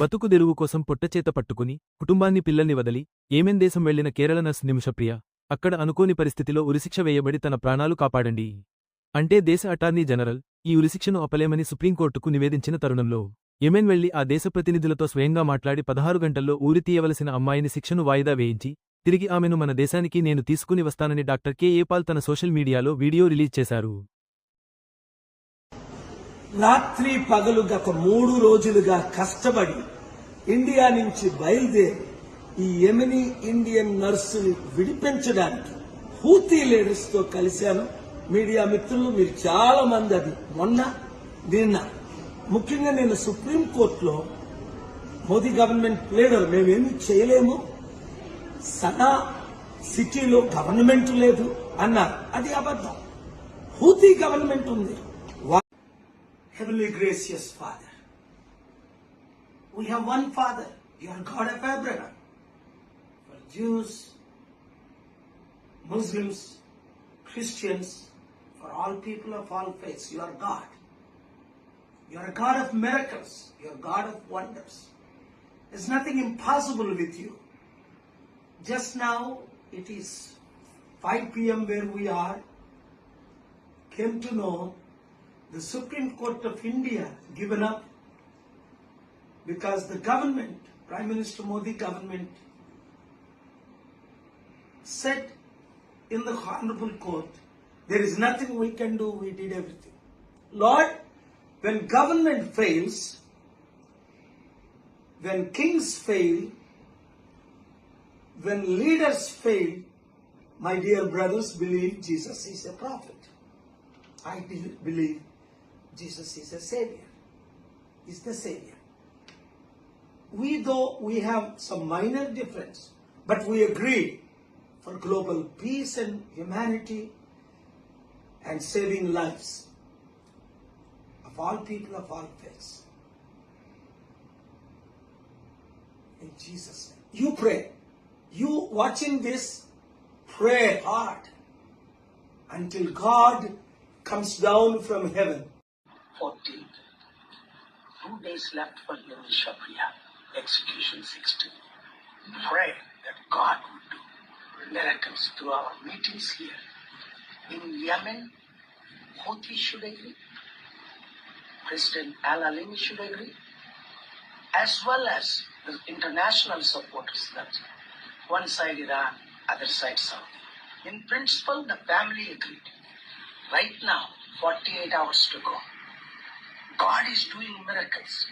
బతుకు తెరువు కోసం పొట్టచేత పట్టుకుని కుటుంబాన్ని పిల్లల్ని వదలి ఏమేం దేశం వెళ్ళిన కేరళ నర్స్ నిమిషప్రియ అక్కడ అనుకోని పరిస్థితిలో ఉరిశిక్ష వేయబడి తన ప్రాణాలు కాపాడండి. అంటే దేశ అటార్నీ జనరల్ ఈ ఉరిశిక్షను అపలేమని సుప్రీంకోర్టుకు నివేదించిన తరుణంలో యెమెన్ వెళ్ళి ఆ దేశ ప్రతినిధులతో స్వయంగా మాట్లాడి పదహారు గంటల్లో ఊరి తీయవలసిన అమ్మాయిని శిక్షను వాయిదా వేయించి తిరిగి ఆమెను మన దేశానికి నేను తీసుకుని వస్తానని డాక్టర్ కె. ఏపాల్ తన సోషల్ మీడియాలో వీడియో రిలీజ్ చేశారు. రాత్రి పగలు గత మూడు రోజులుగా కష్టపడి ఇండియా నుంచి బయలుదేరి ఈ యెమెనీ ఇండియన్ నర్సుని విడిపించడానికి హూతీ లీడర్స్తో కలిశాను. మీడియా మిత్రులు మీరు చాలా మంది అది. మొన్న నిన్న. ముఖ్యంగా నేను సుప్రీం కోర్టులో మోదీ గవర్నమెంట్ లీడర్ మేమేమి చేయలేము. సదా సిటీలో గవర్నమెంట్ లేదు అన్నారు. అది అబద్ధం. హూతీ గవర్నమెంట్ ఉంది. Heavenly gracious father we have one father Father, God of Abraham for Jews Muslims Christians all people of all faiths, you are God. You are a God of miracles, you are God of wonders. There's nothing impossible with you. Just now, it is 5 p.m. where we are, came to know the Supreme Court of India given up because the government, Prime Minister Modi government, said in the Honorable Court, there is nothing we can do, we did everything. Lord, when government fails, when kings fail, when leaders fail, my dear brothers, believe Jesus is a prophet. I believe Jesus is a savior. Is the savior. We though we have some minor difference, but we agree for global peace and humanity and saving lives of all people of all faiths. In Jesus' name. You pray. You watching this, pray hard until God comes down from heaven. 14th. Two days left for Yom Shapriya, execution 16. Pray that God would do miracles through our meetings here. In Yemen, Houthi should agree, President Al Alimi should agree, as well as the international supporters that one side Iran, other side Saudi. In principle, the family agreed. Right now, 48 hours to go. God is doing miracles.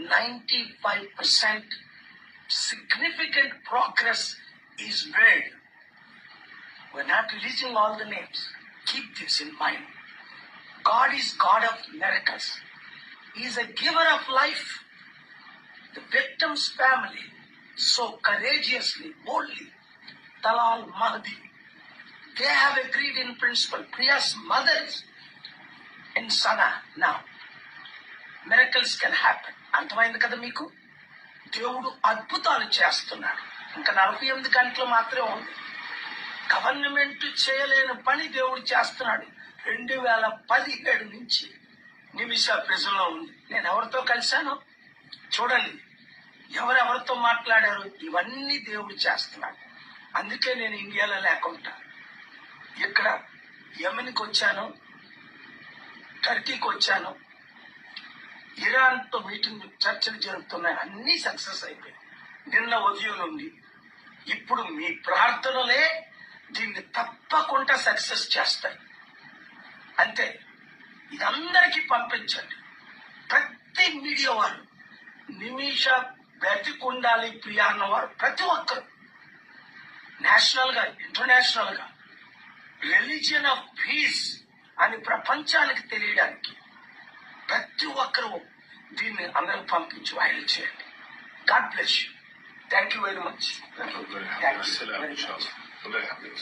95% significant progress is made. We're not releasing all the names. Keep this in mind. God is God of miracles. He is a giver of life. The victim's family so courageously, boldly, Talal Mahdi, they have agreed in principle. Priya's mothers in Sana now. Miracles can happen అర్థమైంది కదా మీకు దేవుడు అద్భుతాలు చేస్తున్నాడు ఇంకా నలభై ఎనిమిది గంటలు మాత్రమే ఉంది గవర్నమెంట్ చేయలేని పని దేవుడు చేస్తున్నాడు. రెండు వేల పదిహేడు నుంచి నిమిష ప్రజల్లో ఉంది. నేను ఎవరితో కలిశాను? చూడండి. ఎవరెవరితో మాట్లాడారు ఇవన్నీ దేవుడు చేస్తున్నాడు. అందుకే నేను ఇండియాలో లేకుండా ఇక్కడ యమెన్కి వచ్చాను టర్కీకి వచ్చాను. ఇరాన్తో మీటింగ్ చర్చలు జరుగుతున్నాయి. అన్నీ సక్సెస్ అయిపోయాయి. నిన్న ఉదయం నుండి ఇప్పుడు మీ ప్రార్థనలే దీన్ని తప్పకుండా సక్సెస్ చేస్తాయి. అంతే. ఇదందరికీ పంపించండి. ప్రతి మీడియా వారు నిమిష బ్రతికుండాలి ప్రియా అన్నవారు ప్రతి ఒక్కరు. నేషనల్గా ఇంటర్నేషనల్గా రిలీజియన్ ఆఫ్ పీస్ అని ప్రపంచానికి తెలియడానికి ప్రతి ఒక్కరూ దీన్ని అందరికి పంపించి వైరల్ చేయండి. God bless you. Thank you very much. Thank you. 不对还没有